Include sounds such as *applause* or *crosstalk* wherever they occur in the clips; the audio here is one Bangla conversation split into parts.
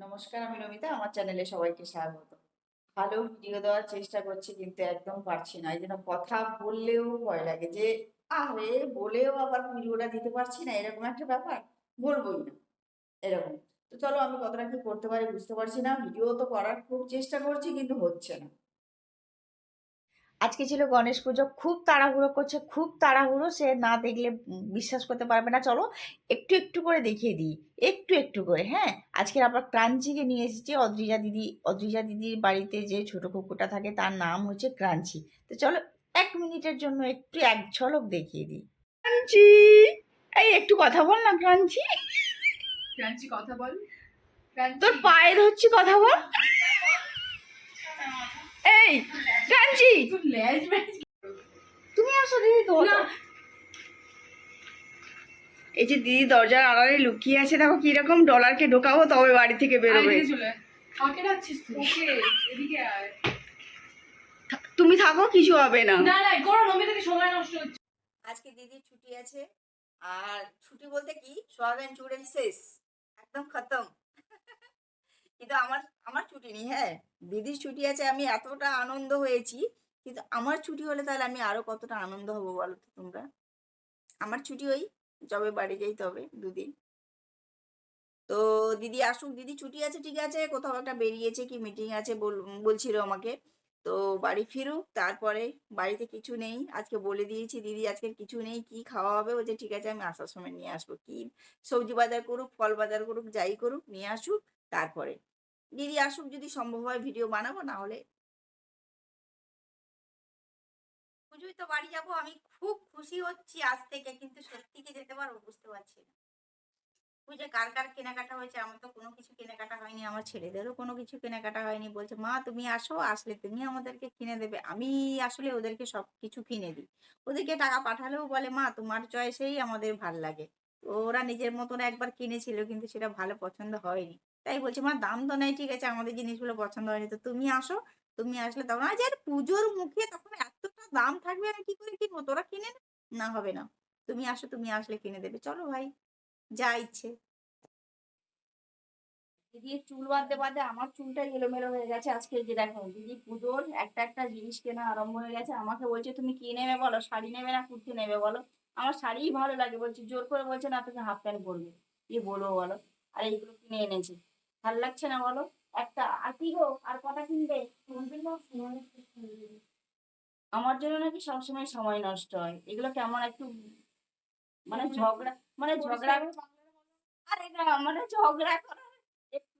নমস্কার, আমি নমিতা। আমার চ্যানেলে সবাইকে স্বাগত। ভালো ভিডিও দেওয়ার চেষ্টা করছি, কিন্তু একদম পারছি না। এই জন্য কথা বললেও ভয় লাগে যে, আরে, বলেও আবার ভিডিওটা দিতে পারছি না, এরকম একটা ব্যাপার? বলবোই না। এরকম। তো চলো, আমি কতটা কি করতে পারি বুঝতে পারছি না। ভিডিও তো করার খুব চেষ্টা করছি, কিন্তু হচ্ছে না। আজকে ছিল গণেশ পুজো খুব তাড়াহুড়ো করছে খুব তাড়াহুড়ো সে না দেখলে বিশ্বাস করতে পারবে না। চলো একটু একটু করে দেখিয়ে দিই একটু একটু করে হ্যাঁ? আজকে আবার ক্রাঞ্চিকে নিয়ে এসেছি অদ্রিজা দিদি অদ্রিজা দিদির বাড়িতে যে ছোট কুকুরটা থাকে তার নাম হচ্ছে ক্রাঞ্চি। তো চলো এক মিনিটের জন্য একটু এক ঝলক দেখিয়ে দিই। ক্রাঞ্চি! এই একটু কথা বল না ক্রাঞ্চি। ক্রাঞ্চি কথা বল। তোর পায়ের হচ্ছে কথা বল। এই তুমি আসো দিদি তো। এই যে দিদি দরজার আড়ালে লুকিয়ে আছে দেখো কীরকম ডলারকে ঢোকাবো তবে বাড়ি থেকে বেরোবে তুমি থাকো কিছু হবে না। আজকে দিদির ছুটি আছে আর ছুটি বলতে কি? সোয়াবিন চুড়েন শেষ। একদম খতম। কিন্তু আমার আমার ছুটি নেই হ্যাঁ? দিদির ছুটি আছে, আমি এতটা আনন্দ হয়েছি। কিন্তু আমার ছুটি হলে তাহলে আমি আরও কতটা আনন্দ হব বলো তো তোমরা? আমার ছুটি ওই যবে বাড়ি যাই তবে দুদিন। তো দিদি আসুক, দিদি ছুটি আছে ঠিক আছে, কোথাও একটা বেরিয়েছে কি মিটিং আছে বল- বলছিল আমাকে। তো বাড়ি ফিরুক, তারপরে বাড়িতে কিছু নেই, আজকে বলে দিয়েছি দিদি আজকে কিছু নেই, কি খাওয়া হবে? বলছে, ঠিক আছে, আমি আসার সময় নিয়ে আসব। কি সবজি বাজার করুক, ফল বাজার করুক, যাই করুক, নিয়ে আসুক, তারপরে। দিদি আসুক, যদি সম্ভব হয় ভিডিও বানাবো না হলে পুজোয় তো বাড়ি যাব, আমি খুব খুশি হচ্ছি আজ থেকে, কিন্তু সত্যি কি যেতে পারব বুঝতে পারছি না। পুজো কার কার কেনাকাটা হয়েছে, আমার তো কোনো কিছু কেনাকাটা হয়নি, আমার ছেলেদেরও কোনো কিছু কেনাকাটা হয়নি, বলছে, মা, তুমি আসো, আসলে তুমি আমাদেরকে কিনে দেবে। আমি আসলে ওদেরকে সব কিছু কিনে দিই। ওদেরকে টাকা পাঠালেও বলে, মা, তোমার চয়েসেই আমাদের ভালো লাগে। ওরা নিজের মতন একবার কিনেছিল, কিন্তু সেটা ভালো পছন্দ হয়নি। তাই বলছে, মা, দাম তো নেই, ঠিক আছে, আমাদের জিনিসগুলো পছন্দ হয়নি, তো তুমি আসো, তুমি আসলে তখন আজ আর পুজোর মুখে তখন এতটা দাম থাকবে, আমি কি করে কিনবো? তোরা কিনে না হবে না। তুমি আসো, তুমি আসলে কিনে দেবে। চলো ভাই, যা ইচ্ছে। দিদি চুল বাঁধতে বাঁধতে আমার চুলটা এলোমেলো হয়ে গেছে আজকে। যে দেখো, দিদি পুজোর একটা একটা জিনিস কেনা আরম্ভ হয়ে গেছে। আমাকে বলছে, তুমি কি নেবে বলো? শাড়ি নেবে না কুর্তি নেবে বলো? আমার শাড়িই ভালো লাগে, বলছি, জোর করে বলছে, না, তুমি হাফ প্যান্ট পরবে। কি বলব বলো? আর এইগুলো কিনে এনেছি। ভালো লাগছে না বলো? একটা আর কি গো আর কটা কিনবে? আমার জন্য নাকি সবসময় সময় নষ্ট হয়। এগুলো কেমন একটু মানে ঝগড়া মানে ঝগড়া আরে না মানে ঝগড়া করা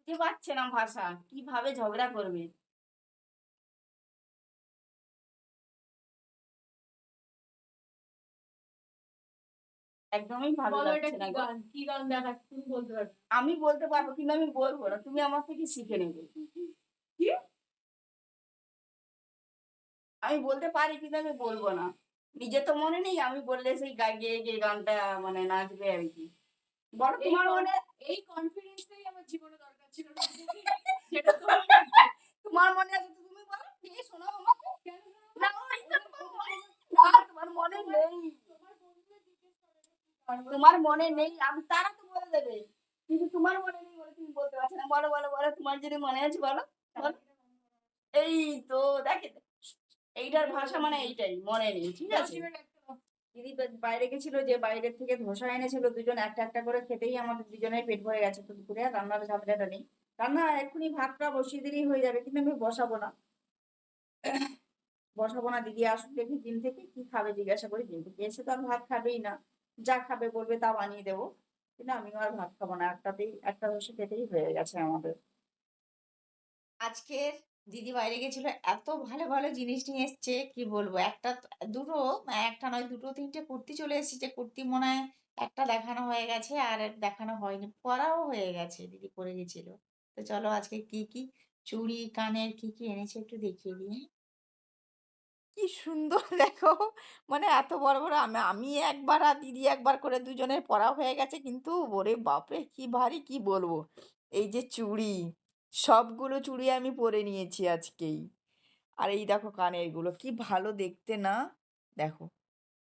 খুঁজে পাচ্ছে না ভাষা। কীভাবে ঝগড়া করবে? একদমই ভালো লাগছে না। কি গান? দেখা তুমি বলতে পারবে আমি বলতে পারব কিন্তু আমি বলব না। তুমি আমার থেকে শিখে নেবে। কি? আমি বলতে পারি কিন্তু আমি বলব না। নিজে তো মনে নেই আমি বললে সেই গা গিয়ে গানটা মানে নাচবে আর কি। বলো তোমার মনে এই কনফিডেন্সটাই আমার জীবনে দরকার ছিল সেটা তোমার মনে আছে তো তুমি বলো কে শোনাও আমাকে কেন না ওই তো তোমার মনে- না তোমার মনে নেই তোমার বন্ধুদের জিজ্ঞেস করে তোমার মনে নেই, আমি তারা তো বলে দেবে। কিন্তু তোমার মনে নেই বলে তুমি বলতে পারছ না। বলো বলো বলো, তোমার যদি মনে আছে, বলো। এই তো, দেখে এইটার ভাষা মানে এইটাই, মনে নেই, ঠিক আছে? দিদি বাইরে গেছিল যে বাইরের থেকে ধোসা এনেছিল, দুজন একটা একটা করে খেতেই আমাদের দুজনের পেট ভরে গেছে তো দুপুরে, আর রান্নার ঝামেলাটা নেই। রান্না এক্ষুনি ভাতটা বসিয়ে দিলেই হয়ে যাবে, কিন্তু আমি বসাবো না। বসাবো না, দিদি আসুক দেখি জিম থেকে কি খাবে, জিজ্ঞাসা করি জিম থেকে এসে তো আর ভাত খাবেই না। যা খাবে বলবে তা বানিয়ে দেবো। কিন্তু আমি আর ভাত খাব না, একটাতেই, একটা বসে খেতেই হয়ে গেছে আমাদের। আজকের দিদি বাইরে গেছিল, এত ভালো ভালো জিনিস নিয়ে এসছে, কি বলব? একটা দুটো, একটা নয়, দুটো, তিনটে কুর্তি চলে এসেছে। কুর্তি মনে হয় একটা দেখানো হয়ে গেছে, আর দেখানো হয়নি, পরাও হয়ে গেছে, দিদি পরে গেছিল। তো চলো আজকে কি কি, চুড়ি, কানের কি কি এনেছে একটু দেখিয়ে দিই হ্যাঁ? কি সুন্দর *laughs* দেখো। মানে এত বড় বড় আমি আমি একবার আর দিদি একবার করে দুজনের পরা হয়ে গেছে কিন্তু ওরে বাপরে কি ভারী কি বলব। এই যে চুড়ি, সবগুলো চুড়ি আমি পরে নিয়েছি আজকেই। আর এই দেখো কানেরগুলো, কি ভালো দেখতে না। দেখো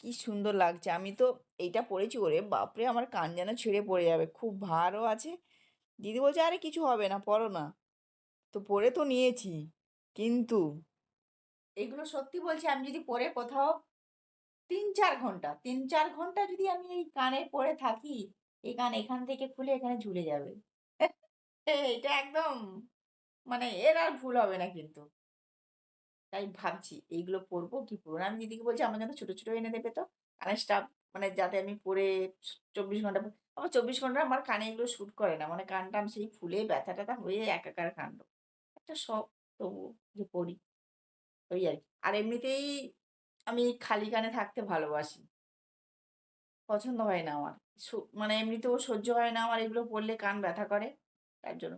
কি সুন্দর লাগছে। আমি তো এইটা পরেছি, ওরে বাপরে আমার কান যেন ছিঁড়ে পড়ে যাবে। খুব ভারও আছে। দিদি বলছে, আরে কিছু হবে না, পরো না। তো পরে তো নিয়েছি। কিন্তু এগুলো সত্যি বলছি, আমি যদি পরে কোথাও তিন চার ঘণ্টা, তিন চার ঘণ্টা যদি আমি এই কানে পরে থাকি, এই কান এখান থেকে খুলে এখানে ঝুলে যাবে। *laughs* এটা একদম মানে এর আর ভুল হবে না কিন্তু। তাই ভাবছি, এইগুলো পরবো কি পরবো। আমি দিদিকে বলছি, আমার জন্য ছোট ছোট এনে দেবে তো। কানের স্টাফ মানে যাতে আমি পরে চব্বিশ ঘণ্টা আমার চব্বিশ ঘণ্টা আমার কানে এগুলো শ্যুট করে না। মানে কান টান সেই ফুলে ব্যথা ট্যাথা হয়ে একাকার কাণ্ড। একটা শখ তবুও যে পরি ওই আর কি। আর এমনিতেই আমি খালি কানে থাকতে ভালোবাসি। পছন্দ হয় না আমার। মানে এমনিতেও সহ্য হয় না আমার এগুলো পরলে কান ব্যথা করে, তার জন্য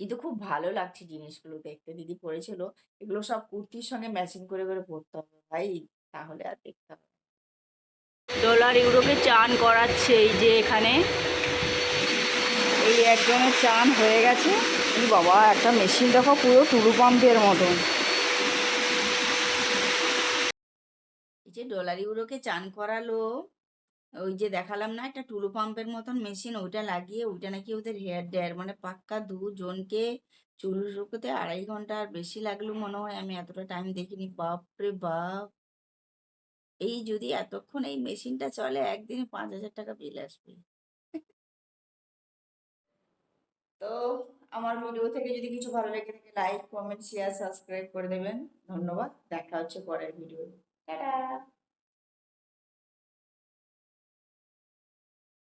কিন্তু খুব ভালো লাগছে জিনিসগুলো দেখতে। দিদি পরেছিল এগুলো সব কুর্তির সঙ্গে ম্যাচিং করে করে পরতে হবে ভাই, তাহলে আর দেখতে হবে ডলার ইউরোপে চান করাচ্ছে এই যে এখানে। এই একজনের চান হয়ে গেছে। বাবা, একটা মেশিন দেখো পুরো টুলু পাম্পের মতন। এই যে ডলারিগুলোকে চান করালো, ওই যে দেখালাম না, একটা টুলু পাম্পের মতন মেশিন ওইটা লাগিয়ে, ওইটা নাকি ওদের হেয়ার ড্রায়ার মানে পাক্কা দুজনকে চুল শুকোতে আড়াই ঘণ্টা আর বেশি লাগল মনে হয়, আমি এতটা টাইম দেখিনি, বাপরে বাপ। এই যদি এতক্ষণ এই মেশিনটা চলে, একদিনে পাঁচ হাজার টাকা বিল আসবে। তো আমার ভিডিও থেকে যদি কিছু ভালো লেগে থাকে লাইক কমেন্ট শেয়ার সাবস্ক্রাইব করে দেবেন। ধন্যবাদ। দেখা হচ্ছে পরের ভিডিও টাটা!